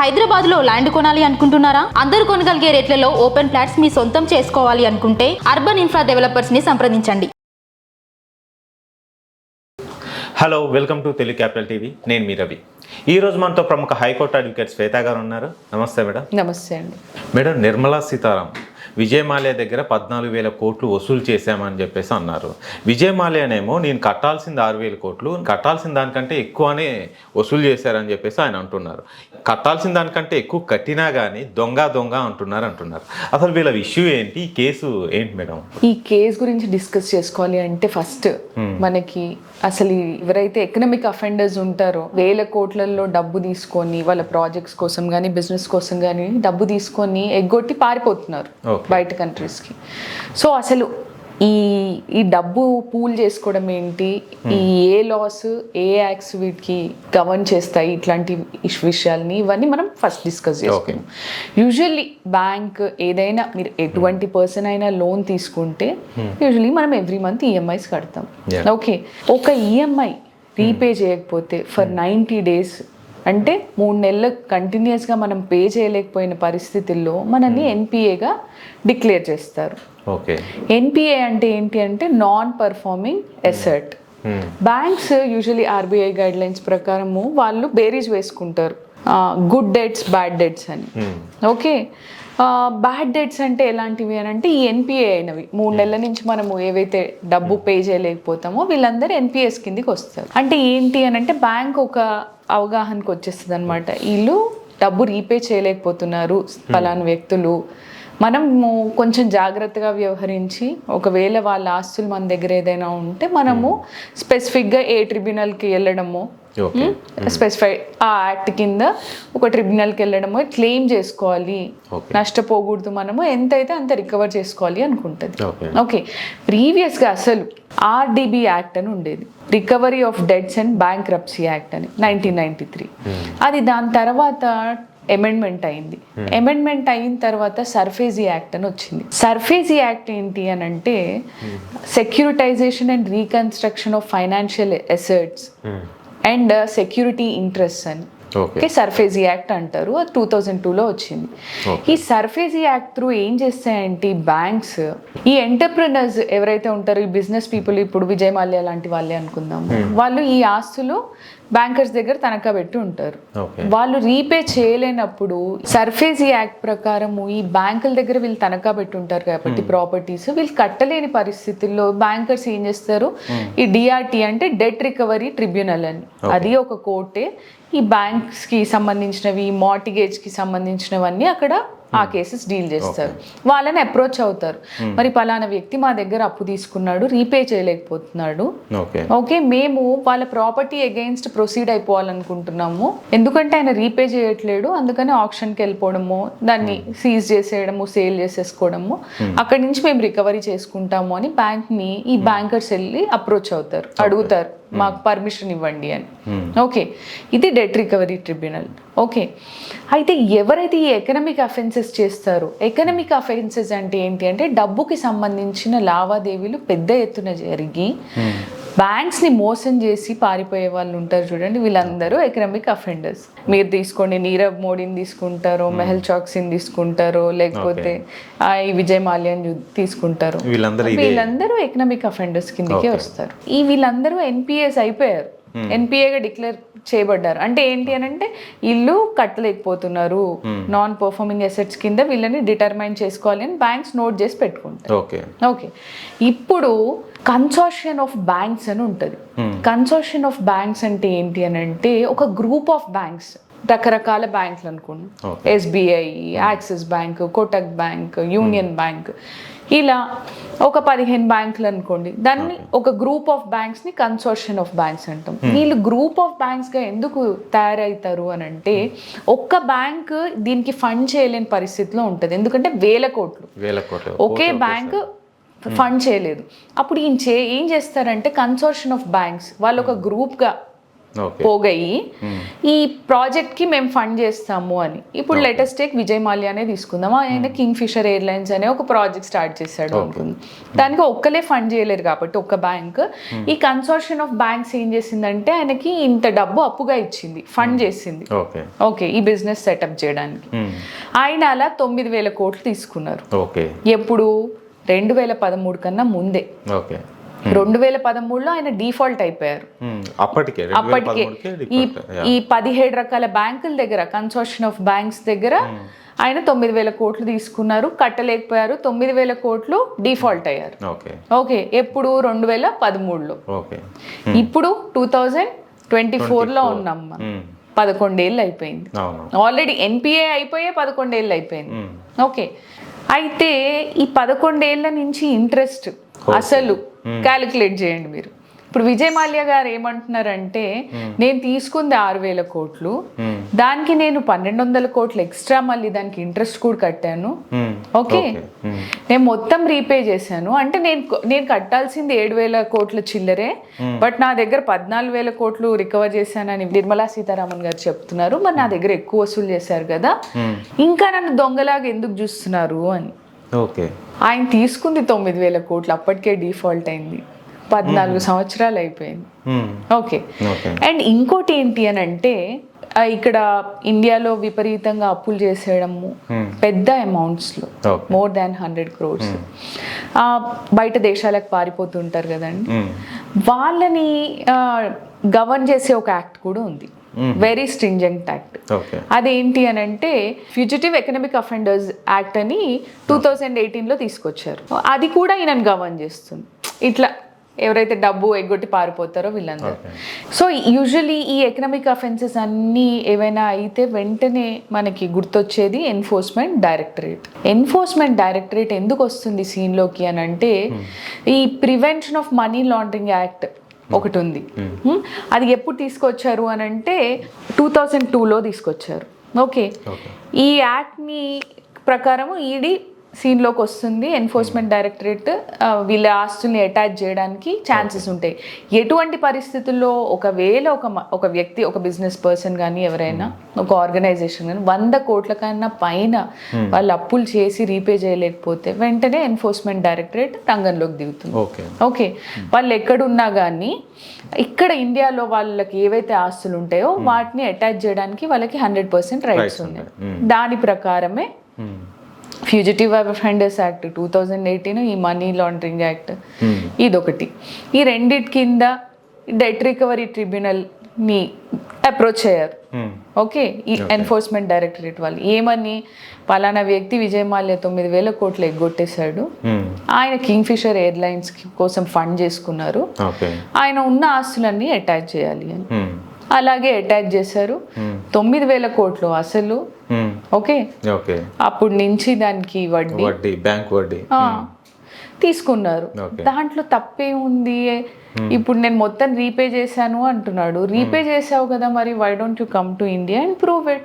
హైదరాబాద్లో ల్యాండ్ కొనాలి అనుకుంటున్నారా? అందరూ కొనగలిగే రేట్లలో ఓపెన్ ఫ్లాట్స్ మీ సొంతం చేసుకోవాలి అనుకుంటే అర్బన్ ఇన్ఫ్రా డెవలపర్స్ని సంప్రదించండి hello welcome to Telugu capital TV నేను మీ రవి. ఈ రోజు మనతో ప్రముఖ హైకోర్టు అడ్వకేట్ శ్వేత గారు ఉన్నారు. నమస్తే మేడం. నమస్తే అండి. మేడం నిర్మలా సీతారాం విజయమాల్య దగ్గర పద్నాలుగు వేల కోట్లు వసూలు చేశామని చెప్పేసి అన్నారు. విజయమాల్యనేమో నేను కట్టాల్సింది ఆరు వేల కోట్లు కట్టాల్సిన దానికంటే ఎక్కువనే వసూలు చేశారని చెప్పేసి ఆయన అంటున్నారు. కట్టాల్సిన దానికంటే ఎక్కువ కట్టినా కానీ దొంగ దొంగ అంటున్నారు అంటున్నారు. అసలు వీళ్ళ ఇష్యూ ఏంటి? ఈ కేసు ఏంటి మేడం? ఈ కేస్ గురించి డిస్కస్ చేసుకోవాలి అంటే ఫస్ట్ మనకి అసలు ఎవరైతే ఎకనామిక్ అఫెండర్స్ ఉంటారో వేల కోట్లలో డబ్బు తీసుకొని వాళ్ళ ప్రాజెక్ట్స్ కోసం కానీ బిజినెస్ కోసం కానీ డబ్బు తీసుకొని ఎగ్గొట్టి పారిపోతున్నారు. బయట కంట్రీస్కి. సో అసలు ఈ ఈ డబ్బు పూల్ చేసుకోవడం ఏంటి? ఈ ఏ లాస్ ఏ యాక్ట్స్ వీటికి గవర్న్ చేస్తాయి? ఇట్లాంటి విషయాల్ని ఇవన్నీ మనం ఫస్ట్ డిస్కస్ చేసుకుందాం. యూజువల్లీ బ్యాంక్ ఏదైనా మీరు ఎటువంటి పర్సన్ అయినా లోన్ తీసుకుంటే యూజువల్లీ మనం ఎవ్రీ మంత్ ఈఎంఐస్ కడతాం. ఓకే. ఒక ఈఎంఐ రీపే చేయకపోతే ఫర్ నైంటీ డేస్ అంటే మూడు నెలలు కంటిన్యూస్గా మనం పే చేయలేకపోయిన పరిస్థితుల్లో మనల్ని ఎన్పిఏగా డిక్లేర్ చేస్తారు. ఓకే ఎన్పిఏ అంటే ఏంటి అంటే non performing asset banks usually RBI guidelines ప్రకారము వాళ్ళు బేరీజ్ వేసుకుంటారు. గుడ్ డెట్స్ బ్యాడ్ డెట్స్ అని. ఓకే బ్యాడ్ డెట్స్ అంటే ఎలాంటివి అని అంటే ఈ ఎన్పిఏ అయినవి. మూడు నెలల నుంచి మనము ఏవైతే డబ్బు పే చేయలేకపోతామో వీళ్ళందరూ ఎన్పిఎస్ కిందికి వస్తారు. అంటే ఏంటి అని అంటే బ్యాంక్ ఒక అవగాహనకు వచ్చేస్తుంది అనమాట వీళ్ళు డబ్బు రీపే చేయలేకపోతున్నారు ఫలానా వ్యక్తులు. మనము కొంచెం జాగ్రత్తగా వ్యవహరించి ఒకవేళ వాళ్ళ ఆస్తులు మన దగ్గర ఏదైనా ఉంటే మనము స్పెసిఫిక్గా ఏ ట్రిబ్యునల్కి వెళ్ళడము స్పెసిఫై ఆ యాక్ట్ కింద ఒక ట్రిబ్యునల్కి వెళ్ళడము క్లెయిమ్ చేసుకోవాలి. నష్టపోకూడదు మనము ఎంతైతే అంత రికవర్ చేసుకోవాలి అనుకుంటుంది. ఓకే ప్రీవియస్గా అసలు ఆర్డిబి యాక్ట్ అని ఉండేది. Recovery of debts and bankruptcy act అని నైన్టీన్ నైన్టీ త్రీ అది దాని తర్వాత అమెండ్మెంట్ అయింది. అమెండ్మెంట్ అయిన తర్వాత సర్ఫేజీ యాక్ట్ అని వచ్చింది. సర్ఫేజీ యాక్ట్ ఏంటి అని అంటే securitisation and reconstruction of financial assets and security interest అని. ఓకే. సర్ఫేజీ యాక్ట్ అంటారు. అది టూ థౌజండ్ టూలో వచ్చింది. ఈ సర్ఫేజీ యాక్ట్ త్రూ ఏం చేస్తాయంటే బ్యాంక్స్ ఈ ఎంటర్ప్రినర్స్ ఎవరైతే ఉంటారో ఈ బిజినెస్ పీపుల్ ఇప్పుడు విజయ్ మాల్యా లాంటి వాళ్ళే అనుకుందాము. వాళ్ళు ఈ ఆస్తులు బ్యాంకర్స్ దగ్గర తనఖా పెట్టి ఉంటారు. వాళ్ళు రీపే చేయలేనప్పుడు సర్ఫేజీ యాక్ట్ ప్రకారము ఈ బ్యాంకుల దగ్గర వీళ్ళు తనఖా పెట్టి ఉంటారు కాబట్టి ప్రాపర్టీస్ వీళ్ళు కట్టలేని పరిస్థితుల్లో బ్యాంకర్స్ ఏం చేస్తారు? ఈ డిఆర్టీ అంటే డెట్ రికవరీ ట్రిబ్యునల్ అని. అది ఒక కోర్టే ఈ బ్యాంక్స్కి సంబంధించినవి మార్టిగేజ్కి సంబంధించినవన్నీ అక్కడ ఆ కేసెస్ డీల్ చేస్తారు. వాళ్ళని అప్రోచ్ అవుతారు. మరి పలానా వ్యక్తి మా దగ్గర అప్పు తీసుకున్నాడు రీపే చేయలేకపోతున్నాడు. ఓకే మేము వాళ్ళ ప్రాపర్టీ అగెయిన్స్ట్ ప్రొసీడ్ అయిపోవాలనుకుంటున్నాము. ఎందుకంటే ఆయన రీపే చేయట్లేడు అందుకని ఆప్షన్కి వెళ్ళిపోవడము దాన్ని సీజ్ చేసేయడము సేల్ చేసేసుకోవడము. అక్కడి నుంచి మేము రికవరీ చేసుకుంటాము అని బ్యాంక్ని ఈ బ్యాంకర్స్ వెళ్ళి అప్రోచ్ అవుతారు అడుగుతారు. మాకు పర్మిషన్ ఇవ్వండి అని. ఓకే ఇది డెట్ రికవరీ ట్రిబ్యునల్ ఓకే అయితే ఎవరైతే ఈ ఎకనామిక్ అఫెన్సెస్ చేస్తారో ఎకనామిక్ అఫెన్సెస్ అంటే ఏంటి? అంటే డబ్బుకి సంబంధించిన లావాదేవీలు పెద్ద ఎత్తున జరిగి బ్యాంక్స్ని మోసం చేసి పారిపోయే వాళ్ళు ఉంటారు చూడండి వీళ్ళందరూ ఎకనామిక్ అఫెండర్స్ మీరు తీసుకోండి నీరవ్ మోడీని తీసుకుంటారు మెహల్ చాక్సిన్ తీసుకుంటారు లేకపోతే ఈ విజయ్ మాల్యాని తీసుకుంటారు. వీళ్ళందరూ ఎకనామిక్ అఫెండర్స్ కిందకే వస్తారు. ఈ వీళ్ళందరూ ఎన్పిఎస్ అయిపోయారు. ఎన్పిఏగా డిక్లేర్ చేయబడ్డారు. అంటే ఏంటి అని అంటే ఇల్లు కట్టలేకపోతున్నారు. నాన్ పర్ఫార్మింగ్ అసెట్స్ కింద వీళ్ళని డిటర్మైన్ చేసుకోవాలి అని బ్యాంక్స్ నోట్ చేసి పెట్టుకుంటారు. ఓకే ఓకే ఇప్పుడు కన్సోర్షియన్ ఆఫ్ బ్యాంక్స్ అని ఉంటుంది. కన్సోర్షియన్ ఆఫ్ బ్యాంక్స్ అంటే ఏంటి అని అంటే ఒక గ్రూప్ ఆఫ్ బ్యాంక్స్ రకరకాల బ్యాంకులు అనుకోండి. SBI Axis bank Kotak bank union bank ఇలా ఒక పదిహేను బ్యాంకులు అనుకోండి. దాన్ని ఒక గ్రూప్ ఆఫ్ బ్యాంక్స్ని కన్సోర్షియన్ ఆఫ్ బ్యాంక్స్ అంటాం. వీళ్ళు గ్రూప్ ఆఫ్ బ్యాంక్స్గా ఎందుకు తయారవుతారు అని అంటే ఒక్క బ్యాంక్ దీనికి ఫండ్ చేయలేని పరిస్థితిలో ఉంటుంది. ఎందుకంటే వేల కోట్లు. వేల కోట్లు. ఒకే బ్యాంక్ ఫండ్ చేయలేదు. అప్పుడు ఈయన చే ఏం చేస్తారంటే కన్సోర్షన్ ఆఫ్ బ్యాంక్స్ వాళ్ళు ఒక గ్రూప్గా పోగయి. ఈ ప్రాజెక్ట్కి మేము ఫండ్ చేస్తాము అని. ఇప్పుడు లేటెస్ట్ టేక్ విజయ్ మాల్యానే తీసుకుందాం ఆయన కింగ్ ఫిషర్ ఎయిర్లైన్స్ అనే ఒక ప్రాజెక్ట్ స్టార్ట్ చేశాడు. అనుకుందాం దానికి ఒక్కలే ఫండ్ చేయలేరు కాబట్టి ఒక్క బ్యాంక్. ఈ కన్సోర్షన్ ఆఫ్ బ్యాంక్స్ ఏం చేసిందంటే ఆయనకి ఇంత డబ్బు అప్పుగా ఇచ్చింది. ఫండ్ చేసింది. ఓకే. ఈ బిజినెస్ సెటప్ చేయడానికి. ఆయన అలా తొమ్మిది వేల కోట్లు తీసుకున్నారు. ఎప్పుడు? రెండు వేల పదమూడు కన్నా ముందే. ఓకే. రెండు వేల పదమూడులో ఆయన డిఫాల్ట్ అయిపోయారు. మ్మ్. అప్పటికే అప్పటికే. ఈ. ఈ పదిహేడు రకాల బ్యాంకుల దగ్గర కన్సోర్షన్ ఆఫ్ బ్యాంక్స్ దగ్గర ఆయన తొమ్మిది వేల కోట్లు తీసుకున్నారు కట్టలేకపోయారు తొమ్మిది వేల కోట్లు డిఫాల్ట్ అయ్యారు. ఓకే ఎప్పుడు? రెండు వేల పదమూడులో. ఓకే ఇప్పుడు? టూ థౌజండ్ ట్వంటీ ఫోర్లో ఉన్నాం మనం. పదకొండేళ్ళు అయిపోయింది. ఆల్రెడీ ఎన్పిఏ అయిపోయే పదకొండేళ్ళు అయిపోయింది. ఓకే అయితే ఈ పదకొండేళ్ళ నుంచి ఇంట్రెస్ట్ అసలు క్యాలిక్యులేట్ చేయండి మీరు. ఇప్పుడు విజయ్ మాల్యా గారు ఏమంటున్నారంటే నేను తీసుకుంది ఆరు వేల కోట్లు మ్మ్. దానికి నేను పన్నెండు వందల కోట్లు ఎక్స్ట్రా మళ్ళీ దానికి ఇంట్రెస్ట్ కూడా కట్టాను. ఓకే. మ్మ్. నేను మొత్తం రీపే చేశాను. అంటే నేను నేను కట్టాల్సింది ఏడు వేల కోట్ల చిల్లరే బట్ నా దగ్గర పద్నాలుగు వేల కోట్లు రికవర్ చేశానని నిర్మలా సీతారామన్ గారు చెప్తున్నారు. మరి నా దగ్గర ఎక్కువ వసూలు చేశారు కదా. ఇంకా నన్ను దొంగలాగా ఎందుకు చూస్తున్నారు అని. ఓకే ఆయన తీసుకుంది తొమ్మిది వేల కోట్లు అప్పటికే డిఫాల్ట్ అయింది. పద్నాలుగు సంవత్సరాలు అయిపోయింది. ఓకే. అండ్ ఇంకోటి ఏంటి అని అంటే ఇక్కడ ఇండియాలో విపరీతంగా అప్పులు చేసేయడము. పెద్ద అమౌంట్స్లో మోర్ దాన్ హండ్రెడ్ క్రోర్స్. బయట దేశాలకు పారిపోతుంటారు కదండి. వాళ్ళని గవర్న్ చేసే ఒక యాక్ట్ కూడా ఉంది. వెరీ స్ట్రింజెంట్ యాక్ట్ అదేంటి అని అంటే ఫ్యూజిటివ్ ఎకనామిక్ అఫెండర్స్ యాక్ట్ అని టూ థౌజండ్ ఎయిటీన్లో తీసుకొచ్చారు. అది కూడా ఈయనను గవర్న్ చేస్తుంది. ఇట్లా ఎవరైతే డబ్బు ఎగ్గొట్టి పారిపోతారో వీళ్ళందరూ. సో యూజువలీ ఈ ఎకనామిక్ అఫెన్సెస్ అన్నీ ఏవైనా అయితే వెంటనే మనకి గుర్తొచ్చేది ఎన్ఫోర్స్మెంట్ డైరెక్టరేట్ ఎన్ఫోర్స్మెంట్ డైరెక్టరేట్ ఎందుకు వస్తుంది సీన్లోకి అని అంటే ఈ prevention of money laundering act ఒకటి ఉంది Hmm? అది ఎప్పుడు తీసుకొచ్చారు అని అంటే టూ థౌజండ్ టూలో తీసుకొచ్చారు. ఓకే ఓకే ఈ యాక్ట్ని ప్రకారం ఈడీ సీన్లోకి వస్తుంది ఎన్ఫోర్స్మెంట్ డైరెక్టరేట్ వీళ్ళ ఆస్తుల్ని అటాచ్ చేయడానికి ఛాన్సెస్ ఉంటాయి. ఎటువంటి పరిస్థితుల్లో ఒకవేళ ఒక ఒక వ్యక్తి ఒక బిజినెస్ పర్సన్ కానీ ఎవరైనా ఒక ఆర్గనైజేషన్ కానీ వంద కోట్ల కన్నా పైన వాళ్ళు అప్పులు చేసి రీపే చేయలేకపోతే వెంటనే ఎన్ఫోర్స్మెంట్ డైరెక్టరేట్ రంగంలోకి దిగుతుంది. ఓకే ఓకే వాళ్ళు ఎక్కడున్నా కానీ ఇక్కడ ఇండియాలో వాళ్ళకి ఏవైతే ఆస్తులు ఉంటాయో వాటిని అటాచ్ చేయడానికి వాళ్ళకి హండ్రెడ్ పర్సెంట్ రైట్స్ ఉన్నాయి. దాని ప్రకారమే fugitive offenders act two thousand eighteen ఈ మనీ లాండరింగ్ యాక్ట్. ఇదొకటి. ఈ రెండిటి కింద డెట్ రికవరీ ట్రిబ్యునల్ని అప్రోచ్ అయ్యారు. మ్మ్. ఓకే? ఈ ఎన్ఫోర్స్మెంట్ డైరెక్టరేట్ వాళ్ళు. ఏమని పలానా వ్యక్తి విజయ్ మాల్యా తొమ్మిది వేల కోట్లు ఎగ్గొట్టేశాడు. మ్మ్. ఆయన కింగ్ ఫిషర్ ఎయిర్లైన్స్ కోసం ఫండ్ చేసుకున్నారు. ఆయన ఉన్న ఆస్తులన్నీ అటాచ్ చేయాలి అని. మ్మ్. అలాగే అటాచ్ చేశారు. మ్మ్. తొమ్మిది వేల కోట్లు అసలు. మ్మ్. ఓకే? ఓకే. అప్పుడు నుంచి దానికి వడ్డీ. వడ్డీ బ్యాంక్ వడ్డీ. ఆ, తీసుకున్నారు. దాంట్లో తప్పే ఉంది. ఇప్పుడు నేను మొత్తం రీపే చేశాను అంటున్నాడు. రీపే చేసావు కదా మరి why don't you come to India and prove it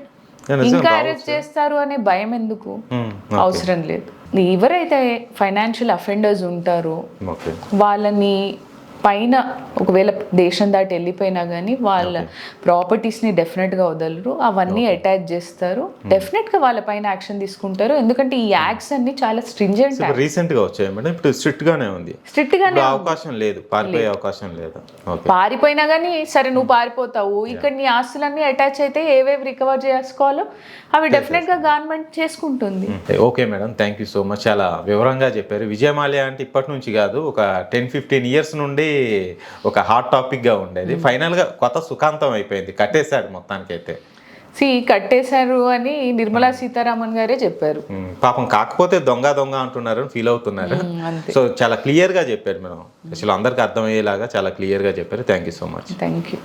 ఇంకా. అరెస్ట్ చేస్తారు అనే భయం ఎందుకు. అవసరం లేదు. ఎవరైతే ఫైనాన్షియల్ అఫెండర్స్ ఉంటారో వాళ్ళని పైన ఒకవేళ దేశం దాటి వెళ్ళిపోయినా కానీ వాళ్ళ ప్రాపర్టీస్ని డెఫినెట్గా వదలరు. అవన్నీ అటాచ్ చేస్తారు. డెఫినెట్గా వాళ్ళ పైన యాక్షన్ తీసుకుంటారు. ఎందుకంటే ఈ యాక్ట్స్ అన్ని చాలా స్ట్రింజెంట్ ఇప్పుడు రీసెంట్గా వచ్చాయి మేడం. ఇప్పుడు స్ట్రిక్ట్ గానే ఉంది. స్ట్రిక్ట్గానే అవకాశం లేదు. పారిపోయే అవకాశం లేదు. పారిపోయినా కానీ సరే నువ్వు పారిపోతావు. ఇక్కడ నీ ఆస్తులన్నీ అటాచ్ అయితే ఏవేవి రికవర్ చేసుకోవాలో అవి డెఫినెట్గా గవర్నమెంట్ చేసుకుంటుంది. Okay madam thank you so much చాలా వివరంగా చెప్పారు. విజయమాల్య అంటే ఇప్పటి నుంచి కాదు. ఒక టెన్ ఫిఫ్టీన్ ఇయర్స్ నుండి ఒక హాట్ టాపిక్ గా ఉండేది. ఫైనల్గా కొత్త సుఖాంతం అయిపోయింది. కట్టేశాడు మొత్తానికైతే. సి కట్టేశారు అని నిర్మలా సీతారామన్ గారే చెప్పారు. పాపం కాకపోతే దొంగ దొంగ అంటున్నారు ఫీల్ అవుతున్నారు. సో చాలా క్లియర్గా చెప్పారు మేడం. అసలు అందరికి అర్థమయ్యేలాగా చాలా క్లియర్గా చెప్పారు. Thank you so much thank you